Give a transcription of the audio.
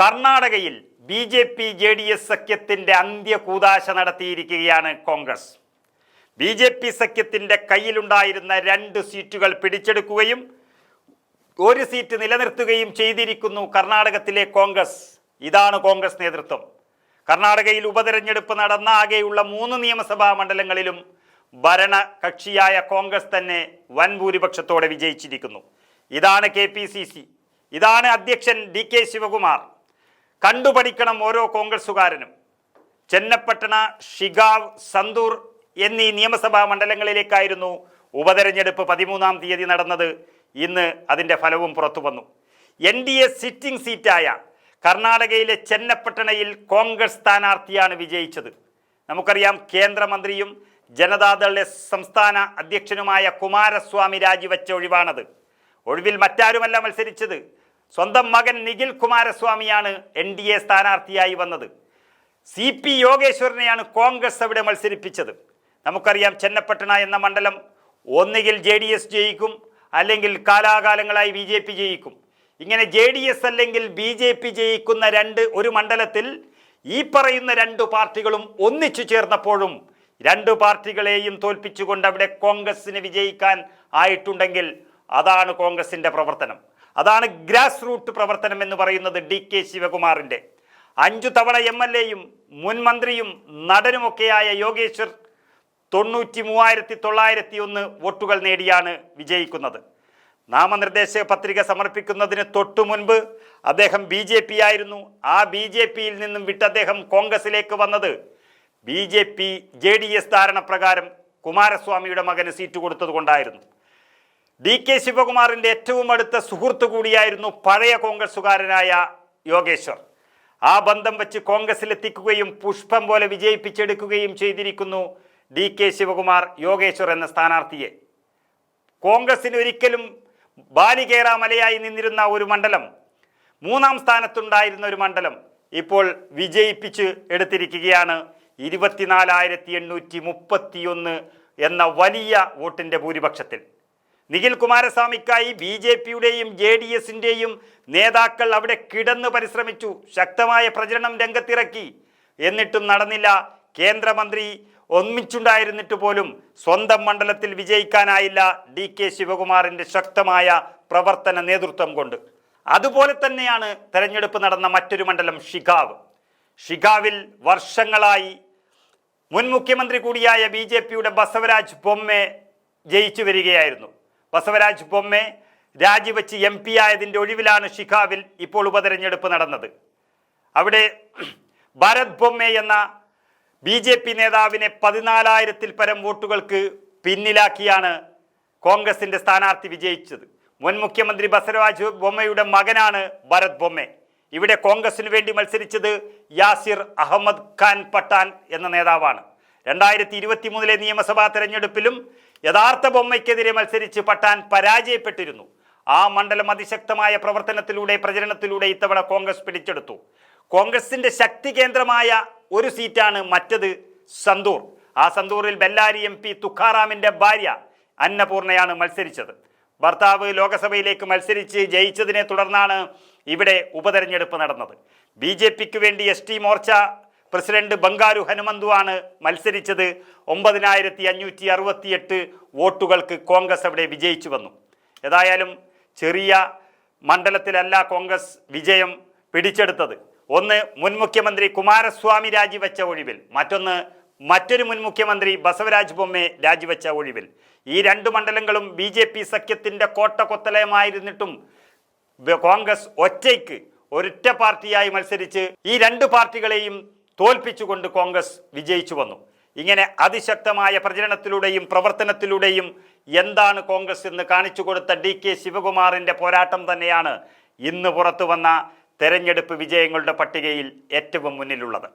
കർണാടകയിൽ B J P J D S സഖ്യത്തിന്റെ അന്ത്യകൂതാശ നടത്തിയിരിക്കുകയാണ് കോൺഗ്രസ്. ബി ജെ പി സഖ്യത്തിന്റെ കയ്യിലുണ്ടായിരുന്ന രണ്ട് സീറ്റുകൾ പിടിച്ചെടുക്കുകയും ഒരു സീറ്റ് നിലനിർത്തുകയും ചെയ്തിരിക്കുന്നു കർണാടകത്തിലെ കോൺഗ്രസ്. ഇതാണ് കോൺഗ്രസ് നേതൃത്വം. കർണാടകയിൽ ഉപതെരഞ്ഞെടുപ്പ് നടന്ന ആകെയുള്ള മൂന്ന് നിയമസഭാ മണ്ഡലങ്ങളിലും ഭരണകക്ഷിയായ കോൺഗ്രസ് തന്നെ വൻ ഭൂരിപക്ഷത്തോടെ വിജയിച്ചിരിക്കുന്നു. ഇതാണ് കെ പി സി സി. ഇതാണ് അധ്യക്ഷൻ ഡി കെ ശിവകുമാർ. കണ്ടുപഠിക്കണം ഓരോ കോൺഗ്രസുകാരനും ചെന്നപ്പട്ടണ ഷിഗാവ് സന്തൂർ എന്നീ നിയമസഭാ മണ്ഡലങ്ങളിലേക്കായിരുന്നു ഉപതെരഞ്ഞെടുപ്പ് പതിമൂന്നാം തീയതി നടന്നത്. ഇന്ന് അതിന്റെ ഫലവും പുറത്തു വന്നു. എൻ ഡി എ സിറ്റിംഗ് സീറ്റായ കർണാടകയിലെ ചെന്നപ്പട്ടണയിൽ കോൺഗ്രസ് സ്ഥാനാർത്ഥിയാണ് വിജയിച്ചത്. നമുക്കറിയാം കേന്ദ്രമന്ത്രിയും ജനതാദളിലെ സംസ്ഥാന അധ്യക്ഷനുമായ കുമാരസ്വാമി രാജിവെച്ച ഒഴിവാണത്. ഒഴിവിൽ മറ്റാരുമല്ല മത്സരിച്ചത്. സ്വന്തം മകൻ നിഖിൽ കുമാരസ്വാമിയാണ് എൻ ഡി എ സ്ഥാനാർത്ഥിയായി വന്നത്. സി പി യോഗേശ്വരനെയാണ് കോൺഗ്രസ് അവിടെ മത്സരിപ്പിച്ചത്. നമുക്കറിയാം ചെന്നപ്പട്ടണ എന്ന മണ്ഡലം ഒന്നുകിൽ ജെ ഡി എസ് ജയിക്കും അല്ലെങ്കിൽ കാലാകാലങ്ങളായി ബി ജെ പി ജയിക്കും. ഇങ്ങനെ ജെ ഡി എസ് അല്ലെങ്കിൽ ബി ജെ പി ജയിക്കുന്ന രണ്ട് ഒരു മണ്ഡലത്തിൽ ഈ പറയുന്ന രണ്ട് പാർട്ടികളും ഒന്നിച്ചു ചേർന്നപ്പോഴും രണ്ട് പാർട്ടികളെയും തോൽപ്പിച്ചുകൊണ്ട് അവിടെ കോൺഗ്രസിന് വിജയിക്കാൻ ആയിട്ടുണ്ടെങ്കിൽ അതാണ് കോൺഗ്രസിന്റെ പ്രവർത്തനം. അതാണ് ഗ്രാസ് റൂട്ട് പ്രവർത്തനം എന്ന് പറയുന്നത് ഡി കെ ശിവകുമാറിന്റെ. അഞ്ചു തവണ എം എൽ എയും മുൻ മന്ത്രിയും നടനുമൊക്കെയായ യോഗേശ്വർ തൊണ്ണൂറ്റി മൂവായിരത്തി തൊള്ളായിരത്തി ഒന്ന് വോട്ടുകൾ നേടിയാണ് വിജയിക്കുന്നത്. നാമനിർദ്ദേശ പത്രിക സമർപ്പിക്കുന്നതിന് തൊട്ടു മുൻപ് അദ്ദേഹം ബി ജെ പി ആയിരുന്നു. ആ ബി ജെ പിയിൽ നിന്നും വിട്ട് അദ്ദേഹം കോൺഗ്രസിലേക്ക് വന്നത് B J P J D S ധാരണ പ്രകാരം കുമാരസ്വാമിയുടെ മകന് സീറ്റ് കൊടുത്തത് കൊണ്ടായിരുന്നു ഡി കെ ശിവകുമാറിന്റെ ഏറ്റവും അടുത്ത സുഹൃത്തു കൂടിയായിരുന്നു പഴയ കോൺഗ്രസുകാരനായ യോഗേശ്വർ. ആ ബന്ധം വെച്ച് കോൺഗ്രസിലെത്തിക്കുകയും പുഷ്പം പോലെ വിജയിപ്പിച്ചെടുക്കുകയും ചെയ്തിരിക്കുന്നു ഡി കെ ശിവകുമാർ യോഗേശ്വർ എന്ന സ്ഥാനാർത്ഥിയെ. കോൺഗ്രസിന് ഒരിക്കലും ബാലികേറാമലയായി നിന്നിരുന്ന ഒരു മണ്ഡലം മൂന്നാം സ്ഥാനത്തുണ്ടായിരുന്ന ഒരു മണ്ഡലം ഇപ്പോൾ വിജയിപ്പിച്ച് എടുത്തിരിക്കുകയാണ്. ഇരുപത്തിനാലായിരത്തി എണ്ണൂറ്റി മുപ്പത്തിയൊന്ന് എന്ന വലിയ വോട്ടിന്റെ ഭൂരിപക്ഷത്തിൽ. നിഖിൽ കുമാരസ്വാമിക്കായി ബി ജെ പിയുടെയും ജെ ഡി എസിന്റെയും നേതാക്കൾ അവിടെ കിടന്ന് പരിശ്രമിച്ചു. ശക്തമായ പ്രചരണം രംഗത്തിറക്കി. എന്നിട്ടും നടന്നില്ല. കേന്ദ്രമന്ത്രി ഒന്നിച്ചുണ്ടായിരുന്നിട്ട് പോലും സ്വന്തം മണ്ഡലത്തിൽ വിജയിക്കാനായില്ല ഡി കെ ശിവകുമാറിന്റെ ശക്തമായ പ്രവർത്തന നേതൃത്വം കൊണ്ട്. അതുപോലെ തന്നെയാണ് തെരഞ്ഞെടുപ്പ് നടന്ന മറ്റൊരു മണ്ഡലം ഷിഖാവ്. ഷിഖാവിൽ വർഷങ്ങളായി മുൻ മുഖ്യമന്ത്രി കൂടിയായ ബി ജെ പിയുടെ ബസവരാജ് ബൊമ്മെ ജയിച്ചു വരികയായിരുന്നു. ബസവരാജ് ബൊമ്മെ രാജിവെച്ച് എം പി ആയതിന്റെ ഒഴിവിലാണ് ഷിഖാവിൽ ഇപ്പോൾ ഉപതെരഞ്ഞെടുപ്പ് നടന്നത്. അവിടെ ഭരത് ബൊമ്മെ എന്ന ബി ജെ പി നേതാവിനെ പതിനാലായിരത്തിൽ പരം വോട്ടുകൾക്ക് പിന്നിലാക്കിയാണ് കോൺഗ്രസിന്റെ സ്ഥാനാർത്ഥി വിജയിച്ചത്. മുൻ മുഖ്യമന്ത്രി ബസവരാജ് ബൊമ്മയുടെ മകനാണ് ഭരത് ബൊമ്മെ. ഇവിടെ കോൺഗ്രസിന് വേണ്ടി മത്സരിച്ചത് യാസിർ അഹമ്മദ് ഖാൻ പട്ടാൻ എന്ന നേതാവാണ്. രണ്ടായിരത്തി ഇരുപത്തി മൂന്നിലെ നിയമസഭാ തെരഞ്ഞെടുപ്പിലും യഥാർത്ഥ ബൊമ്മയ്ക്കെതിരെ മത്സരിച്ച് പട്ടാൻ പരാജയപ്പെട്ടിരുന്നു. ആ മണ്ഡലം അതിശക്തമായ പ്രവർത്തനത്തിലൂടെ പ്രചരണത്തിലൂടെ ഇത്തവണ കോൺഗ്രസ് പിടിച്ചെടുത്തു. കോൺഗ്രസിന്റെ ശക്തി കേന്ദ്രമായ ഒരു സീറ്റാണ് മറ്റത് സന്തൂർ. ആ സന്തൂറിൽ ബെല്ലാരി എം പി തുക്കാറാമിന്റെ ഭാര്യ അന്നപൂർണയാണ് മത്സരിച്ചത്. ഭർത്താവ് ലോക്സഭയിലേക്ക് മത്സരിച്ച് ജയിച്ചതിനെ തുടർന്നാണ് ഇവിടെ ഉപതെരഞ്ഞെടുപ്പ് നടന്നത്. ബി ജെ പിക്ക് വേണ്ടി S T Morcha president Bangaru ഹനുമന്തുവാണ് മത്സരിച്ചത്. ഒമ്പതിനായിരത്തി അഞ്ഞൂറ്റി അറുപത്തിയെട്ട് വോട്ടുകൾക്ക് കോൺഗ്രസ് അവിടെ വിജയിച്ചു വന്നു. ഏതായാലും ചെറിയ മണ്ഡലത്തിലല്ല കോൺഗ്രസ് വിജയം പിടിച്ചെടുത്തത്. ഒന്ന് മുൻ മുഖ്യമന്ത്രി കുമാരസ്വാമി രാജിവെച്ച ഒഴിവിൽ മറ്റൊന്ന് മറ്റൊരു മുൻ മുഖ്യമന്ത്രി ബസവരാജ് ബൊമ്മെ രാജിവെച്ച ഒഴിവിൽ. ഈ രണ്ട് മണ്ഡലങ്ങളും ബി ജെ പി സഖ്യത്തിന്റെ കോട്ട കൊത്തലയമായിരുന്നിട്ടും കോൺഗ്രസ് ഒറ്റയ്ക്ക് ഒരൊറ്റ പാർട്ടിയായി മത്സരിച്ച് ഈ രണ്ട് പാർട്ടികളെയും തോൽപ്പിച്ചുകൊണ്ട് കോൺഗ്രസ് വിജയിച്ചു വന്നു. ഇങ്ങനെ അതിശക്തമായ പ്രചരണത്തിലൂടെയും പ്രവർത്തനത്തിലൂടെയും എന്താണ് കോൺഗ്രസ് എന്ന് കാണിച്ചു കൊടുത്ത ഡി കെ ശിവകുമാറിന്റെ പോരാട്ടം തന്നെയാണ് ഇന്ന് പുറത്തു വന്ന തെരഞ്ഞെടുപ്പ് വിജയങ്ങളുടെ പട്ടികയിൽ ഏറ്റവും മുന്നിലുള്ളത്.